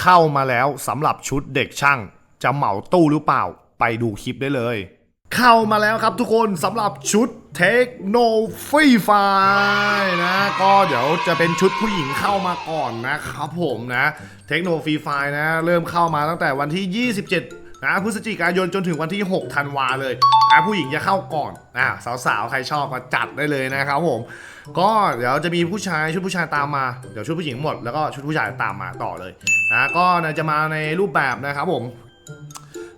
เข้ามาแล้วสำหรับชุดเด็กช่าง จะเหมาตู้หรือเปล่าไปดูคลิปได้เลย เข้ามาแล้วครับทุกคนสำหรับชุดเทคโนฟรีไฟนะก็เดี๋ยวจะเป็นชุดผู้หญิงเข้ามาก่อนนะครับผมนะเทคโนฟรีไฟนะ เริ่มเข้ามาตั้งแต่วันที่ 27 นะพฤศจิกายนจนถึงวันที่ 6 ธันวาเลยนะผู้หญิงจะเข้าก่อนอะสาวๆ ใครชอบมาจัดได้เลยนะครับผม ก็เดี๋ยวจะมีผู้ชายชุดผู้ชายตามมา เดี๋ยวชุดผู้หญิงหมดแล้วก็ชุดผู้ชายตามมาต่อเลยนะก็จะมาในรูปแบบนะครับผม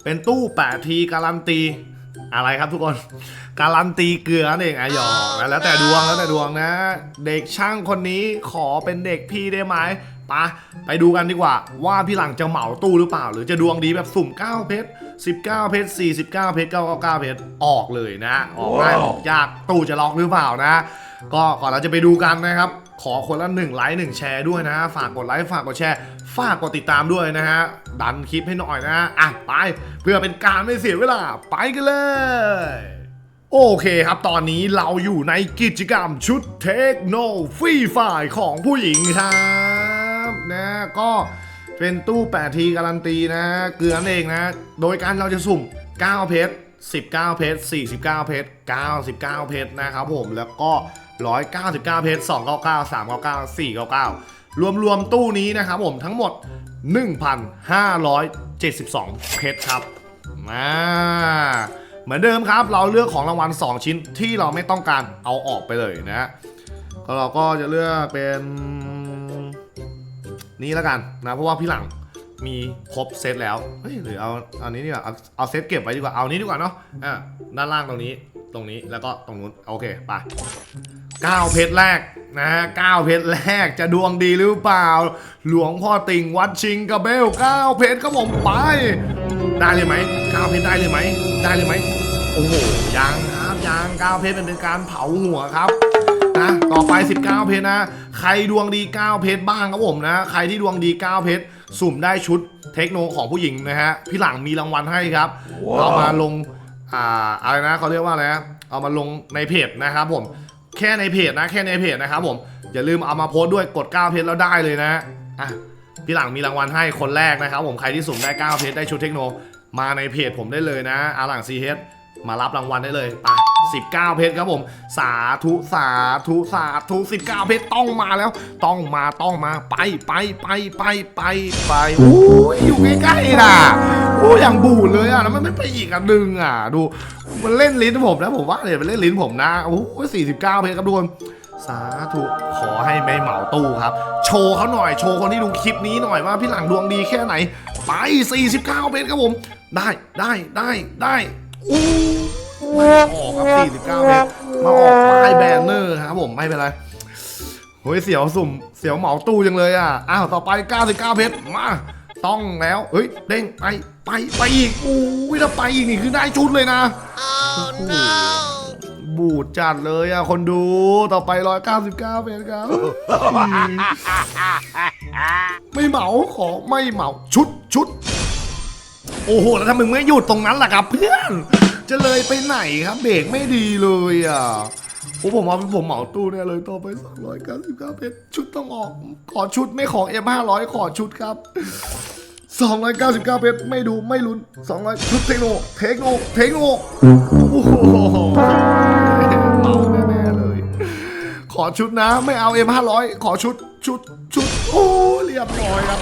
เป็นตู้8ทีการันตีอะไรครับทุกคน การันตีเกลือนั่นเองอะหยอกแล้วแต่ดวงแล้วแต่ดวงนะ เด็กช่างคนนี้ขอเป็นเด็กพี่ได้ไหม ปะไปดูกันดีกว่า ว่าพี่หลังจะเหมาตู้หรือเปล่า หรือจะดวงดีแบบสุ่ม 9 เพชร 19 เพชร 49 เพชร 99 เพชร ออกเลยนะ ออกง่ายออกยากตู้จะล็อกหรือเปล่านะ ก็ก่อนเราจะไปดูกันนะครับ ขอคนละ1ไลค์1แชร์ด้วยนะ ฝากกดไลค์ฝากกดแชร์ ฝากกดติดตามด้วยนะฮะ ดันคลิปให้หน่อยนะอะไปเพื่อเป็นการไม่เสียเวลาไปกันเลยโอเคครับ ตอนนี้เราอยู่ในกิจกรรมชุดเทคโนฟรีไฟของผู้หญิงครับ นะก็เป็นตู้8ทีการันตีนะเกลือนั่นเองนะ โดยการเราจะสุ่ม 9 เพชร 19 เพชร 49 เพชร 99 เพชรนะครับผมแล้วก็ 199 เพชร 299 399 499รวมรวมๆตู้นี้นะครับผมทั้งหมด 1,572 เพชรครับมาเหมือนเดิมครับ เราเลือกของรางวัล 2 ชิ้นที่เราไม่ต้องการเอาออกไปเลยนะก็เราก็จะเลือกเป็น นี้แล้วกันนะเพราะว่าพี่หลังมีครบเซตแล้วเฮ้ยหรือเอาเอานี้ดีกว่าเอาเอาเซตเก็บไว้ดีกว่าเอานี้ดีกว่าเนาะอ่าด้านล่างตรงนี้ตรงนี้แล้วก็ตรงนู้นโอเคไป9เพชรแรกนะ9เพชรแรกจะดวงดีหรือเปล่า หลวงพ่อติ่งวัดชิงกระเบล9เพชรครับผมไป ได้เลยไหม9เพชรได้เลยไหมได้เลยไหมโอ้โหยังครับยัง9เพชรเป็นการเผาหัวครับนะต่อไป 19 เพชรนะ ใครดวงดี9เพชรบ้างครับผมนะ ใครที่ดวงดี9เพชรสุ่มได้ชุดเทคโนของผู้หญิงนะฮะ พี่หลังมีรางวัลให้ครับเอามาลงอ่าอะไรนะเขาเรียกว่าอะไรนะเอามาลงในเพจนะครับผม แค่ในเพจนะ แค่ในเพจนะครับผม อย่าลืมเอามาโพสต์ด้วยกด9เพชรแล้วได้เลยนะอะพี่หลังมีรางวัลให้คนแรกนะครับผม ใครที่สุ่มได้9เพชรได้ชุดเทคโน มาในเพจผมได้เลยนะอาหลังซีเฮดมารับรางวัลได้เลยไป 19 เพชรครับผม สาธุสาธุสาธุ19 เพชรต้องมาแล้ว ต้องมาต้องมาไปไปไปไปไปไปโอ้ยอยู่ใกล้ๆนะโอ้ยอย่างบูดเลยอะแล้วมันไม่ไปอีกอันหนึงอะ ดูมันเล่นลิ้นผมนะผมว่าเนี่ยมันเล่นลิ้นผมนะโอ้ย49 เพชรครับทุกคนสาธุขอให้ไม่เหมาตู้ครับ โชว์เขาหน่อยโชว์คนที่ดูคลิปนี้หน่อยว่าพี่หลังดวงดีแค่ไหน ไป 49 เพชรครับผม ได้ได้ได้ได้อู้ ออกครับ 49เพชรมาออกป้ายแบนเนอร์ครับผมไม่เป็นไรโอ้ยเสียวสุ่มเสียวเหมาตู้จังเลยอะ อ้าวต่อไป 99 เพชรมา ต้องแล้ว เฮ้ยเด้งไปไปไปอีกอู้ยถ้าไปอีกนี่คือได้ชุดเลยนะบูดจัดเลยอะคนดูต่อไป 199เป็นครับ ไม่เหมาขอไม่เหมาชุดชุด โอ้โห แล้วถ้ามึงไม่หยุดตรงนั้นล่ะครับเพื่อน จะเลยไปไหนครับ เบรกไม่ดีเลยอะโอ้ผมเอาผมเหมาตู้เนี่ยเลยต่อไป 299เพชรชุดต้องออก ขอชุดไม่ขอ M500 ขอชุดครับ 299เพชรไม่ดูไม่ลุ้น 200 ชุดเทคโน เทคโน เทคโน โอ้โหเมาแน่ๆเลย ขอชุดนะ ไม่เอา M500 ขอชุดชุดชุด โอ้ เรียบร้อยครับ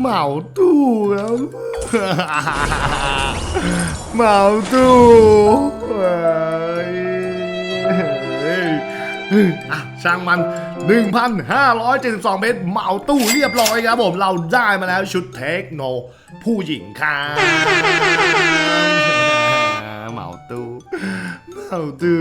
เหมาตู้ครับเหมาตู้อะช่างมัน 1,572 เมตรเหมาตู้เรียบร้อยครับผม เราได้มาแล้วชุดเทคโน ผู้หญิงครับเหมาตู้เหมาตู้